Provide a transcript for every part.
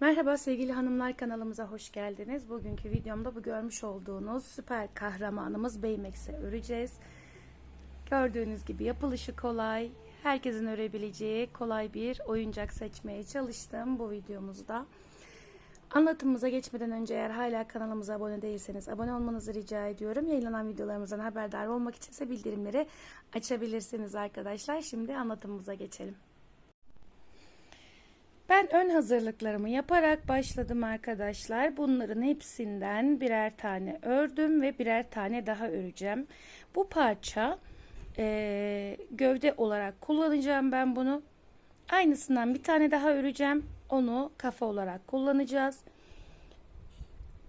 Merhaba sevgili hanımlar kanalımıza hoş geldiniz. Bugünkü videomda bu görmüş olduğunuz süper kahramanımız Beymex'e öreceğiz. Gördüğünüz gibi yapılışı kolay, herkesin örebileceği kolay bir oyuncak seçmeye çalıştım bu videomuzda. Anlatımımıza geçmeden önce eğer hala kanalımıza abone değilseniz abone olmanızı rica ediyorum. Yayınlanan videolarımızdan haberdar olmak için ise bildirimleri açabilirsiniz arkadaşlar. Şimdi anlatımımıza geçelim. Ben ön hazırlıklarımı yaparak başladım arkadaşlar. Bunların hepsinden birer tane ördüm ve birer tane daha öreceğim. Bu parça e, gövde olarak kullanacağım ben bunu. Aynısından bir tane daha öreceğim. Onu kafa olarak kullanacağız.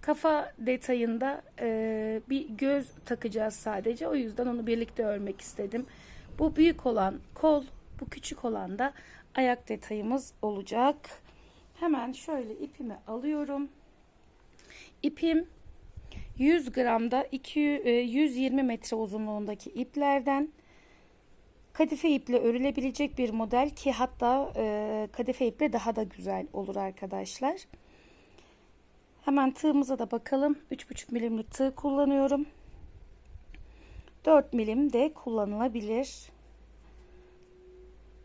Kafa detayında e, bir göz takacağız sadece. O yüzden onu birlikte örmek istedim. Bu büyük olan kol, bu küçük olan da ayak detayımız olacak. Hemen şöyle ipimi alıyorum. İpim 100 gramda 200, 120 metre uzunluğundaki iplerden kadife iple örülebilecek bir model ki hatta e, kadife iple daha da güzel olur arkadaşlar. Hemen tığımıza da bakalım. 3,5 milimlik tığ kullanıyorum. 4 milim de kullanılabilir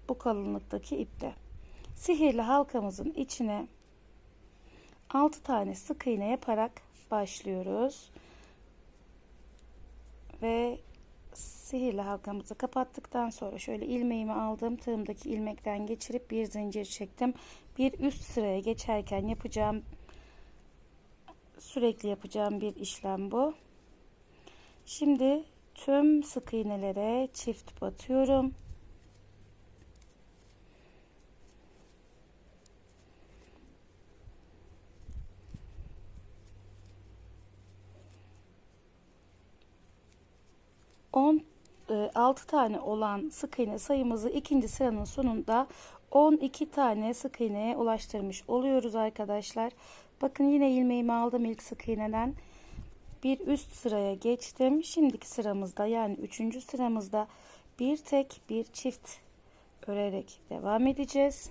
bu kalınlıktaki ipte. Sihirli halkamızın içine 6 tane sık iğne yaparak başlıyoruz. Ve sihirli halkamızı kapattıktan sonra şöyle ilmeğimi aldım. Tığımdaki ilmekten geçirip bir zincir çektim. Bir üst sıraya geçerken yapacağım sürekli yapacağım bir işlem bu. Şimdi tüm sık iğnelere çift batıyorum. On 6 tane olan sık iğne sayımızı ikinci sıranın sonunda 12 tane sık iğneye ulaştırmış oluyoruz arkadaşlar. Bakın yine ilmeğimi aldım ilk sık iğneden. Bir üst sıraya geçtim. Şimdiki sıramızda yani üçüncü sıramızda bir tek bir çift örerek devam edeceğiz.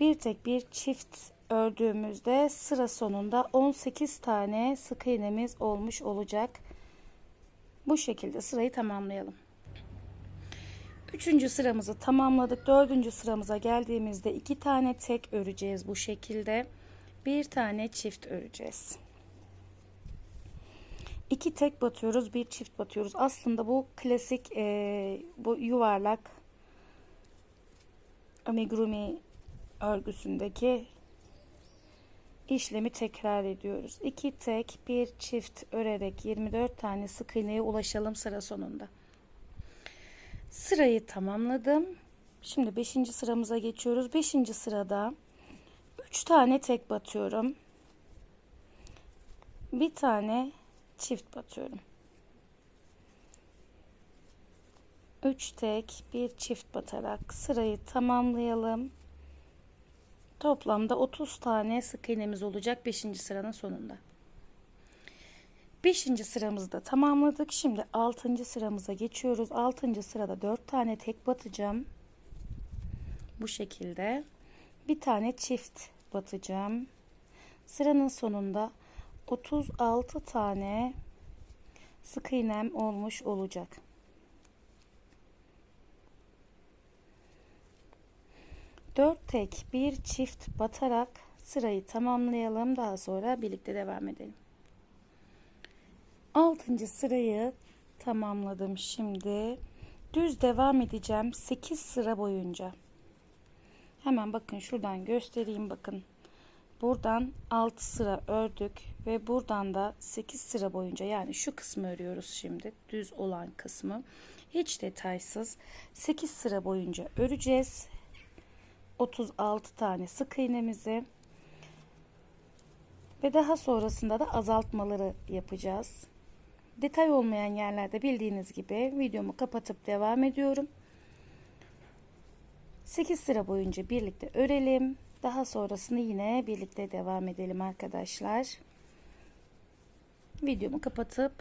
Bir tek bir çift ördüğümüzde sıra sonunda 18 tane sık iğnemiz olmuş olacak. Bu şekilde sırayı tamamlayalım. Üçüncü sıramızı tamamladık. Dördüncü sıramıza geldiğimizde iki tane tek öreceğiz bu şekilde. Bir tane çift öreceğiz. İki tek batıyoruz, bir çift batıyoruz. Aslında bu klasik e, bu yuvarlak amigurumi örgüsündeki işlemi tekrar ediyoruz. 2 tek bir çift örerek 24 tane sık iğneye ulaşalım sıra sonunda. Sırayı tamamladım. Şimdi 5. sıramıza geçiyoruz. 5. sırada 3 tane tek batıyorum. Bir tane çift batıyorum. 3 tek bir çift batarak sırayı tamamlayalım. Toplamda 30 tane sık iğnemiz olacak 5. sıranın sonunda. 5. sıramızda tamamladık. Şimdi 6. sıramıza geçiyoruz. 6. sırada 4 tane tek batacağım. Bu şekilde. Bir tane çift batacağım. Sıranın sonunda 36 tane sık iğnem olmuş olacak. 4 tek bir çift batarak sırayı tamamlayalım. Daha sonra birlikte devam edelim. 6. sırayı tamamladım şimdi. Düz devam edeceğim 8 sıra boyunca. Hemen bakın şuradan göstereyim bakın. Buradan 6 sıra ördük ve buradan da 8 sıra boyunca yani şu kısmı örüyoruz şimdi. Düz olan kısmı. Hiç detaysız 8 sıra boyunca öreceğiz. 36 tane sık iğnemizi ve daha sonrasında da azaltmaları yapacağız. Detay olmayan yerlerde bildiğiniz gibi videomu kapatıp devam ediyorum. 8 sıra boyunca birlikte örelim. Daha sonrasını yine birlikte devam edelim arkadaşlar. Videomu kapatıp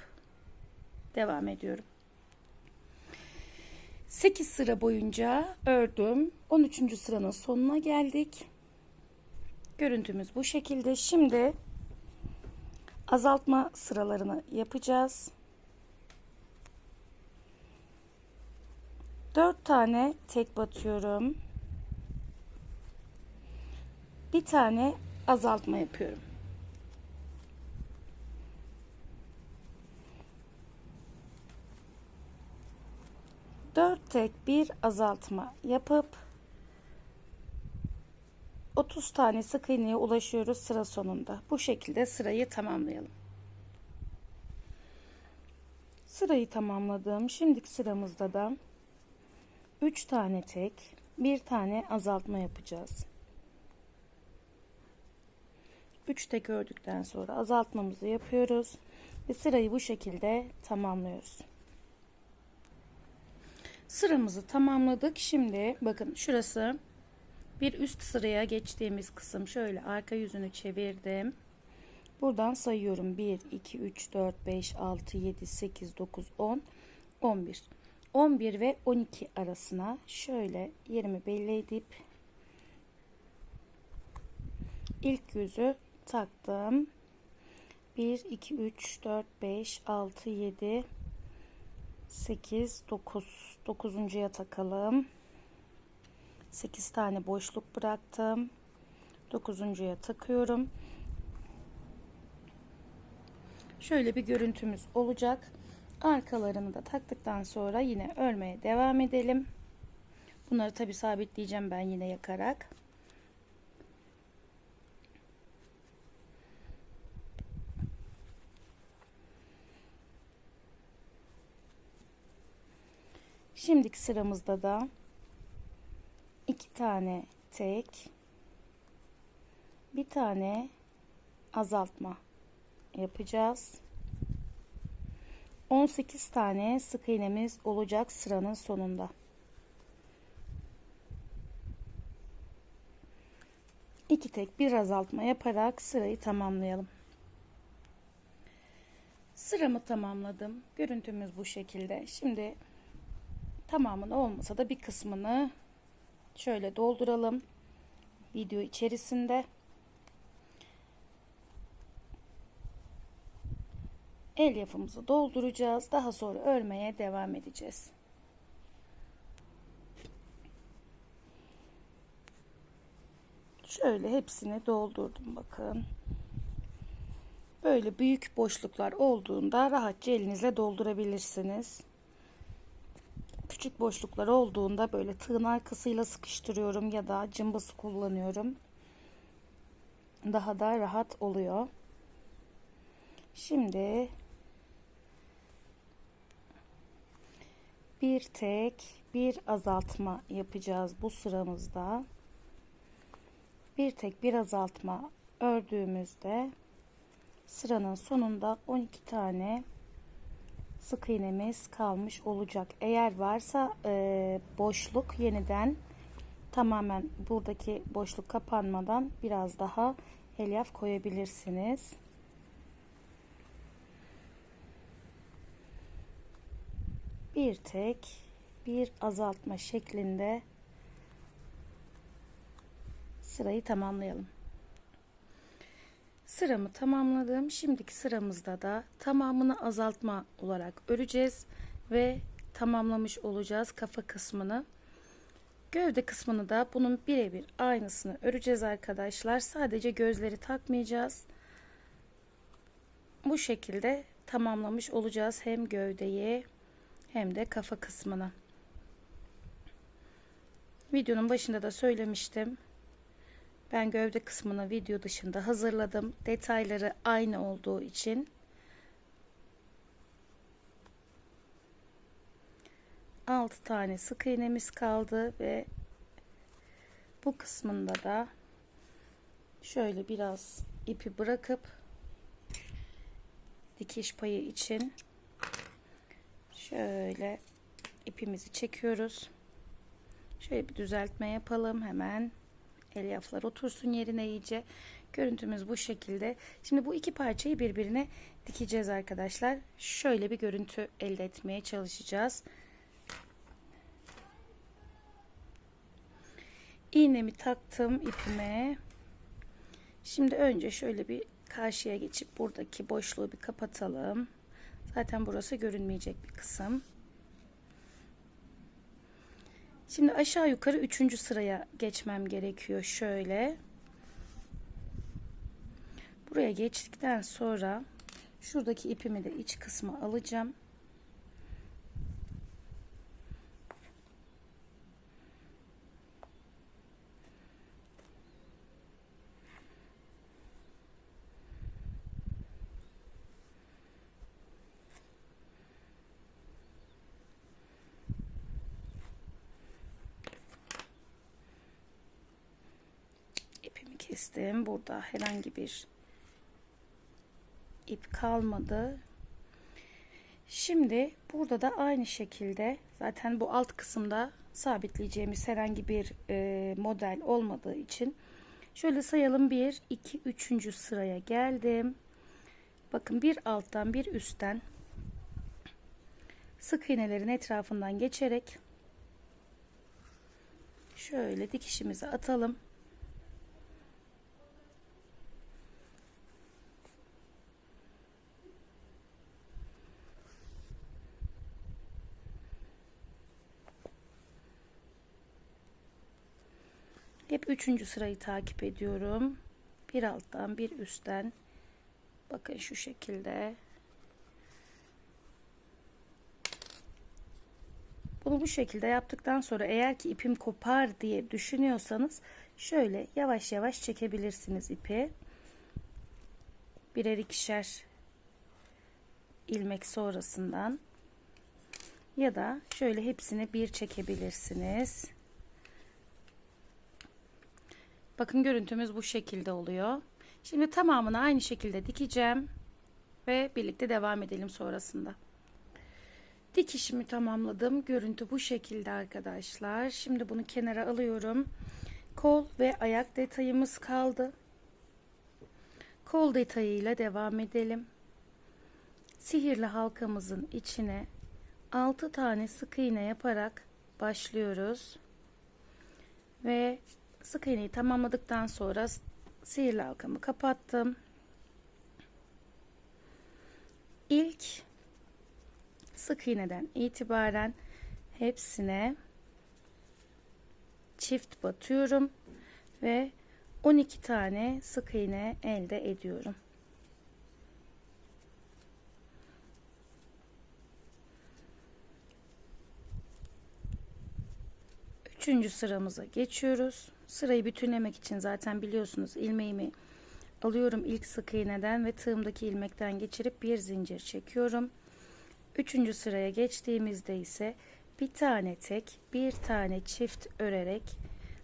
devam ediyorum. 8 sıra boyunca ördüm. 13. sıranın sonuna geldik. Görüntümüz bu şekilde. Şimdi azaltma sıralarını yapacağız. 4 tane tek batıyorum. Bir tane azaltma yapıyorum. Tek bir azaltma yapıp 30 tane sık iğneye ulaşıyoruz sıra sonunda. Bu şekilde sırayı tamamlayalım. Sırayı tamamladım. Şimdiki sıramızda da 3 tane tek, bir tane azaltma yapacağız. 3 tek ördükten sonra azaltmamızı yapıyoruz ve sırayı bu şekilde tamamlıyoruz. Sıramızı tamamladık. Şimdi bakın şurası bir üst sıraya geçtiğimiz kısım. Şöyle arka yüzünü çevirdim. Buradan sayıyorum. 1, 2, 3, 4, 5, 6, 7, 8, 9, 10, 11. 11 ve 12 arasına şöyle yerimi belli edip ilk yüzü taktım. 1, 2, 3, 4, 5, 6, 7, 8, 9. 9.ya takalım. 8 tane boşluk bıraktım. 9.ya takıyorum. Şöyle bir görüntümüz olacak. Arkalarını da taktıktan sonra yine örmeye devam edelim. Bunları tabi sabitleyeceğim ben yine yakarak. Şimdiki sıramızda da iki tane tek bir tane azaltma yapacağız. 18 tane sık iğnemiz olacak sıranın sonunda. İki tek bir azaltma yaparak sırayı tamamlayalım. Sıramı tamamladım. Görüntümüz bu şekilde. Şimdi tamamını olmasa da bir kısmını şöyle dolduralım. Video içerisinde. elyafımızı dolduracağız. Daha sonra örmeye devam edeceğiz. Şöyle hepsini doldurdum bakın. Böyle büyük boşluklar olduğunda rahatça elinizle doldurabilirsiniz. Küçük boşluklar olduğunda böyle tığın arkasıyla sıkıştırıyorum ya da cımbası kullanıyorum. Daha da rahat oluyor. Şimdi bir tek bir azaltma yapacağız bu sıramızda. Bir tek bir azaltma ördüğümüzde sıranın sonunda 12 tane sık iğnemiz kalmış olacak. Eğer varsa e, boşluk yeniden tamamen buradaki boşluk kapanmadan biraz daha elyaf koyabilirsiniz. bir tek bir azaltma şeklinde sırayı tamamlayalım. Sıramı tamamladım. Şimdiki sıramızda da tamamını azaltma olarak öreceğiz ve tamamlamış olacağız kafa kısmını. Gövde kısmını da bunun birebir aynısını öreceğiz arkadaşlar. Sadece gözleri takmayacağız. Bu şekilde tamamlamış olacağız hem gövdeyi hem de kafa kısmını. Videonun başında da söylemiştim. Ben gövde kısmını video dışında hazırladım. Detayları aynı olduğu için. Altı tane sık iğnemiz kaldı ve bu kısmında da şöyle biraz ipi bırakıp dikiş payı için Şöyle ipimizi çekiyoruz. Şöyle bir düzeltme yapalım hemen. Elyaflar otursun yerine iyice. Görüntümüz bu şekilde. Şimdi bu iki parçayı birbirine dikeceğiz arkadaşlar. Şöyle bir görüntü elde etmeye çalışacağız. İğnemi taktım ipime. Şimdi önce şöyle bir karşıya geçip buradaki boşluğu bir kapatalım. Zaten burası görünmeyecek bir kısım. Şimdi aşağı yukarı üçüncü sıraya geçmem gerekiyor. Şöyle. Buraya geçtikten sonra şuradaki ipimi de iç kısma alacağım. ipimi kestim. Burada herhangi bir ip kalmadı. Şimdi burada da aynı şekilde zaten bu alt kısımda sabitleyeceğimiz herhangi bir e, model olmadığı için şöyle sayalım 1 2 3. sıraya geldim. Bakın bir alttan bir üstten sık iğnelerin etrafından geçerek şöyle dikişimizi atalım. Hep üçüncü sırayı takip ediyorum. Bir alttan bir üstten. Bakın şu şekilde. Bunu bu şekilde yaptıktan sonra eğer ki ipim kopar diye düşünüyorsanız şöyle yavaş yavaş çekebilirsiniz ipi. Birer ikişer ilmek sonrasından ya da şöyle hepsini bir çekebilirsiniz. Bakın görüntümüz bu şekilde oluyor. Şimdi tamamını aynı şekilde dikeceğim ve birlikte devam edelim sonrasında. Dikişimi tamamladım. Görüntü bu şekilde arkadaşlar. Şimdi bunu kenara alıyorum. Kol ve ayak detayımız kaldı. Kol detayıyla devam edelim. Sihirli halkamızın içine 6 tane sık iğne yaparak başlıyoruz. Ve sık iğneyi tamamladıktan sonra sihirli halkamı kapattım. İlk sık iğneden itibaren hepsine çift batıyorum ve 12 tane sık iğne elde ediyorum. Üçüncü sıramıza geçiyoruz. Sırayı bütünlemek için zaten biliyorsunuz ilmeğimi alıyorum ilk sık iğneden ve tığımdaki ilmekten geçirip bir zincir çekiyorum. Üçüncü sıraya geçtiğimizde ise bir tane tek bir tane çift örerek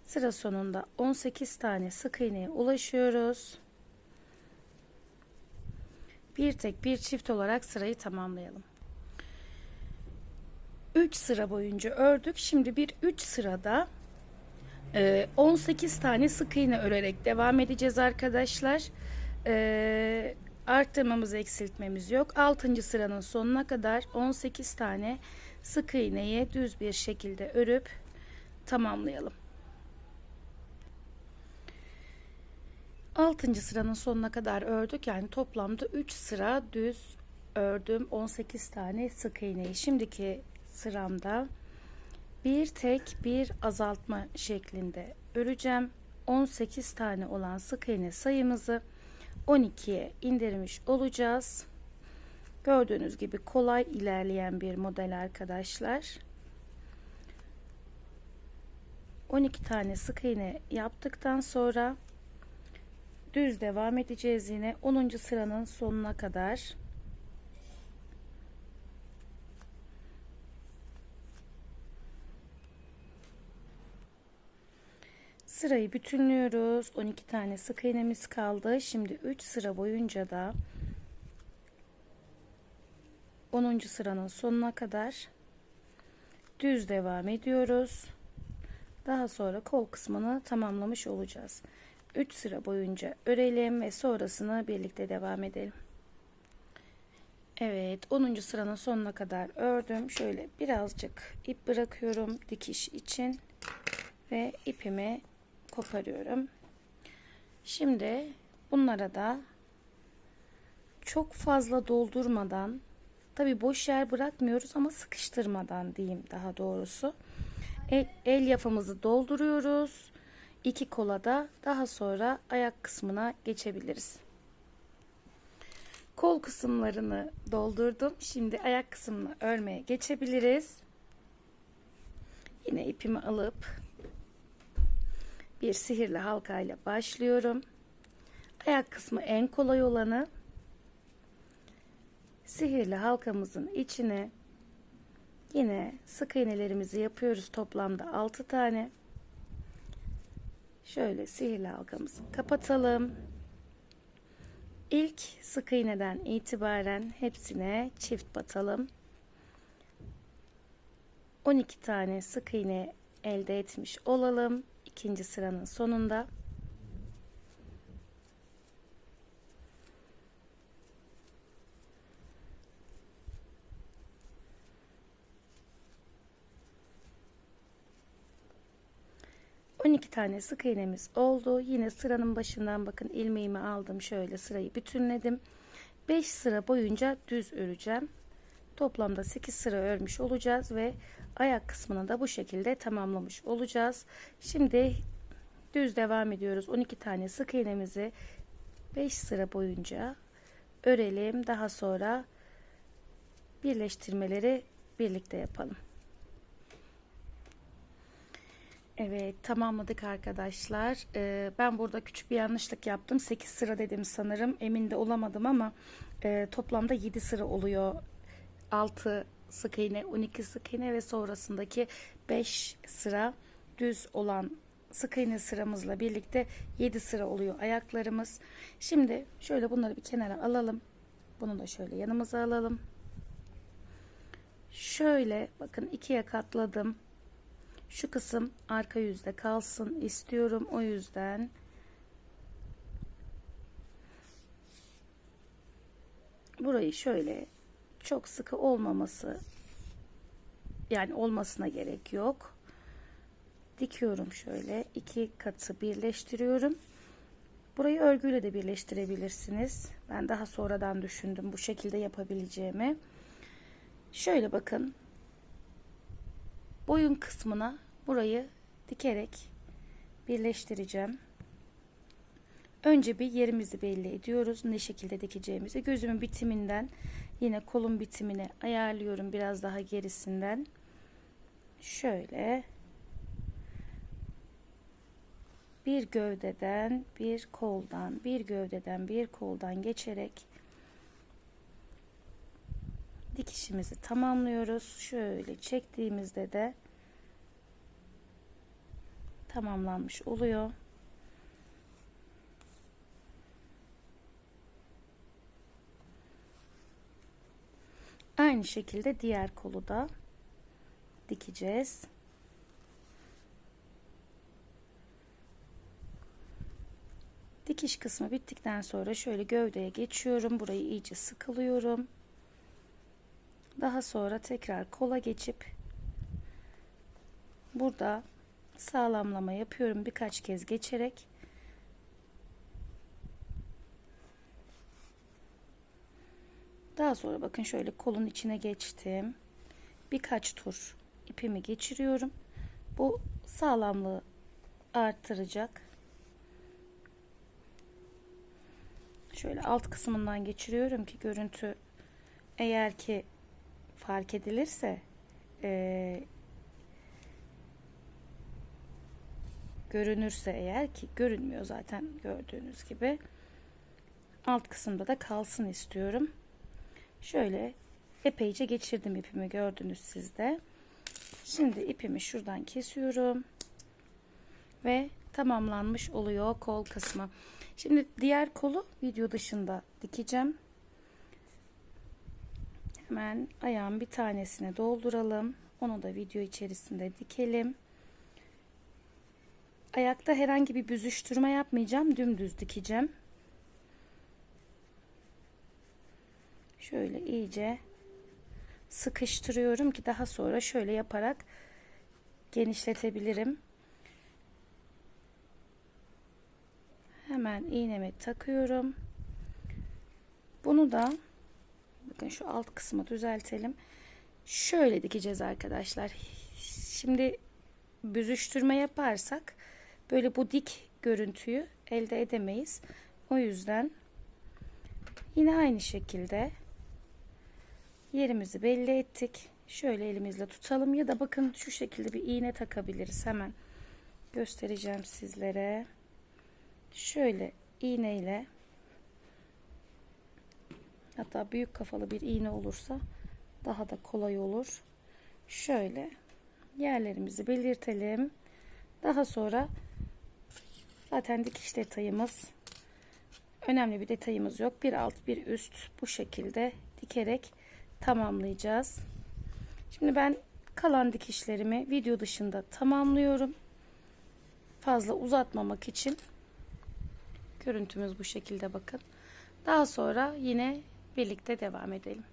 sıra sonunda 18 tane sık iğneye ulaşıyoruz. Bir tek bir çift olarak sırayı tamamlayalım. 3 sıra boyunca ördük. Şimdi bir 3 sırada 18 tane sık iğne örerek devam edeceğiz arkadaşlar. Ee, arttırmamız eksiltmemiz yok. 6. sıranın sonuna kadar 18 tane sık iğneyi düz bir şekilde örüp tamamlayalım. 6. sıranın sonuna kadar ördük. Yani toplamda 3 sıra düz ördüm. 18 tane sık iğneyi. Şimdiki sıramda bir tek bir azaltma şeklinde öreceğim. 18 tane olan sık iğne sayımızı 12'ye indirmiş olacağız. Gördüğünüz gibi kolay ilerleyen bir model arkadaşlar. 12 tane sık iğne yaptıktan sonra düz devam edeceğiz yine 10. sıranın sonuna kadar. Sırayı bütünlüyoruz. 12 tane sık iğnemiz kaldı. Şimdi 3 sıra boyunca da 10. sıranın sonuna kadar düz devam ediyoruz. Daha sonra kol kısmını tamamlamış olacağız. 3 sıra boyunca örelim ve sonrasını birlikte devam edelim. Evet 10. sıranın sonuna kadar ördüm. Şöyle birazcık ip bırakıyorum dikiş için ve ipimi koparıyorum. Şimdi bunlara da çok fazla doldurmadan tabi boş yer bırakmıyoruz ama sıkıştırmadan diyeyim daha doğrusu. El, el yafamızı dolduruyoruz. İki kola da daha sonra ayak kısmına geçebiliriz. Kol kısımlarını doldurdum. Şimdi ayak kısmını örmeye geçebiliriz. Yine ipimi alıp bir sihirli halkayla başlıyorum. Ayak kısmı en kolay olanı. Sihirli halkamızın içine yine sık iğnelerimizi yapıyoruz. Toplamda 6 tane. Şöyle sihirli halkamızı kapatalım. İlk sık iğneden itibaren hepsine çift batalım. 12 tane sık iğne elde etmiş olalım. İkinci sıranın sonunda. On iki tane sık iğnemiz oldu. Yine sıranın başından bakın ilmeğimi aldım. Şöyle sırayı bütünledim. 5 sıra boyunca düz öreceğim. Toplamda 8 sıra örmüş olacağız ve ayak kısmını da bu şekilde tamamlamış olacağız. Şimdi düz devam ediyoruz. 12 tane sık iğnemizi 5 sıra boyunca örelim. Daha sonra birleştirmeleri birlikte yapalım. Evet tamamladık arkadaşlar. Ee, ben burada küçük bir yanlışlık yaptım. 8 sıra dedim sanırım. Emin de olamadım ama e, toplamda 7 sıra oluyor. 6 sık iğne, 12 sık iğne ve sonrasındaki 5 sıra düz olan sık iğne sıramızla birlikte 7 sıra oluyor ayaklarımız. Şimdi şöyle bunları bir kenara alalım. Bunu da şöyle yanımıza alalım. Şöyle bakın ikiye katladım. Şu kısım arka yüzde kalsın istiyorum. O yüzden burayı şöyle çok sıkı olmaması yani olmasına gerek yok. Dikiyorum şöyle iki katı birleştiriyorum. Burayı örgüyle de birleştirebilirsiniz. Ben daha sonradan düşündüm bu şekilde yapabileceğimi. Şöyle bakın. Boyun kısmına burayı dikerek birleştireceğim. Önce bir yerimizi belli ediyoruz. Ne şekilde dikeceğimizi. Gözümün bitiminden yine kolun bitimini ayarlıyorum. Biraz daha gerisinden. Şöyle. Bir gövdeden bir koldan bir gövdeden bir koldan geçerek dikişimizi tamamlıyoruz. Şöyle çektiğimizde de tamamlanmış oluyor. Aynı şekilde diğer kolu da dikeceğiz. Dikiş kısmı bittikten sonra şöyle gövdeye geçiyorum. Burayı iyice sıkılıyorum. Daha sonra tekrar kola geçip burada sağlamlama yapıyorum birkaç kez geçerek. Daha sonra bakın şöyle kolun içine geçtim. Birkaç tur ipimi geçiriyorum. Bu sağlamlığı arttıracak. Şöyle alt kısmından geçiriyorum ki görüntü eğer ki fark edilirse e, görünürse eğer ki görünmüyor zaten gördüğünüz gibi alt kısımda da kalsın istiyorum. Şöyle epeyce geçirdim ipimi gördünüz sizde. Şimdi ipimi şuradan kesiyorum. Ve tamamlanmış oluyor kol kısmı. Şimdi diğer kolu video dışında dikeceğim. Hemen ayağın bir tanesine dolduralım. Onu da video içerisinde dikelim. Ayakta herhangi bir büzüştürme yapmayacağım. Dümdüz dikeceğim. Şöyle iyice sıkıştırıyorum ki daha sonra şöyle yaparak genişletebilirim. Hemen iğnemi takıyorum. Bunu da bakın şu alt kısmı düzeltelim. Şöyle dikeceğiz arkadaşlar. Şimdi büzüştürme yaparsak böyle bu dik görüntüyü elde edemeyiz. O yüzden yine aynı şekilde yerimizi belli ettik. Şöyle elimizle tutalım ya da bakın şu şekilde bir iğne takabiliriz. Hemen göstereceğim sizlere. Şöyle iğneyle hatta büyük kafalı bir iğne olursa daha da kolay olur. Şöyle yerlerimizi belirtelim. Daha sonra zaten dikiş detayımız önemli bir detayımız yok. Bir alt bir üst bu şekilde dikerek tamamlayacağız. Şimdi ben kalan dikişlerimi video dışında tamamlıyorum. Fazla uzatmamak için görüntümüz bu şekilde bakın. Daha sonra yine birlikte devam edelim.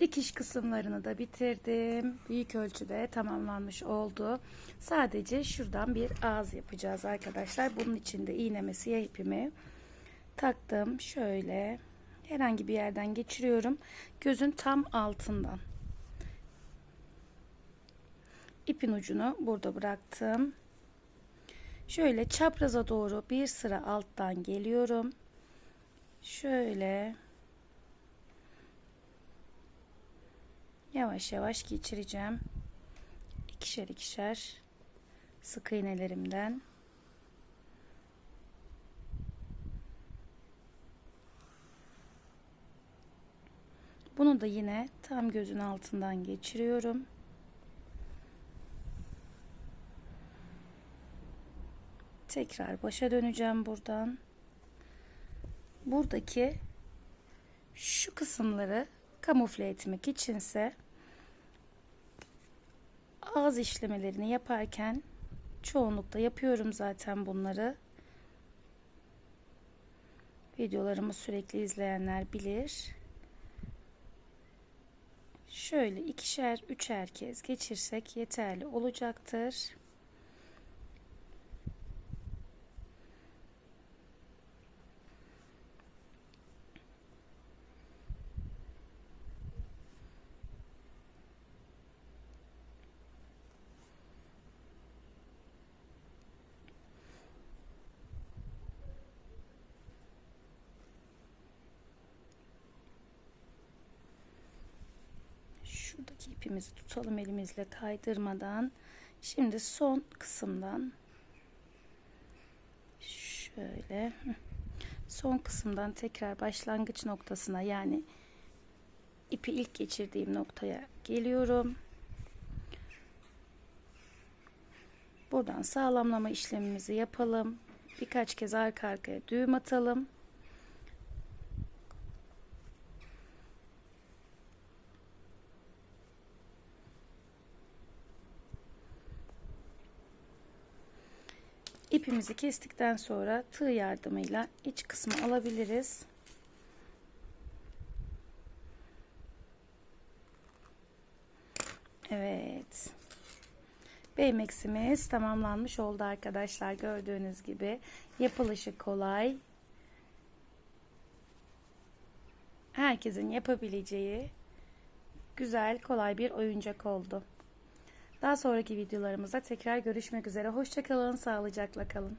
Dikiş kısımlarını da bitirdim. Büyük ölçüde tamamlanmış oldu. Sadece şuradan bir ağız yapacağız arkadaşlar. Bunun için de iğneme siyah ipimi taktım. Şöyle herhangi bir yerden geçiriyorum. Gözün tam altından. İpin ucunu burada bıraktım. Şöyle çapraza doğru bir sıra alttan geliyorum. Şöyle yavaş yavaş geçireceğim. İkişer ikişer sık iğnelerimden. Bunu da yine tam gözün altından geçiriyorum. Tekrar başa döneceğim buradan. Buradaki şu kısımları kamufle etmek içinse ağız işlemelerini yaparken çoğunlukla yapıyorum zaten bunları. Videolarımı sürekli izleyenler bilir. Şöyle ikişer, üçer kez geçirsek yeterli olacaktır. Şuradaki ipimizi tutalım elimizle kaydırmadan. Şimdi son kısımdan şöyle son kısımdan tekrar başlangıç noktasına yani ipi ilk geçirdiğim noktaya geliyorum. Buradan sağlamlama işlemimizi yapalım. Birkaç kez arka arkaya düğüm atalım. İpimizi kestikten sonra tığ yardımıyla iç kısmı alabiliriz. Evet. Beymex'imiz tamamlanmış oldu arkadaşlar. Gördüğünüz gibi yapılışı kolay. Herkesin yapabileceği güzel, kolay bir oyuncak oldu. Daha sonraki videolarımızda tekrar görüşmek üzere. Hoşçakalın, sağlıcakla kalın.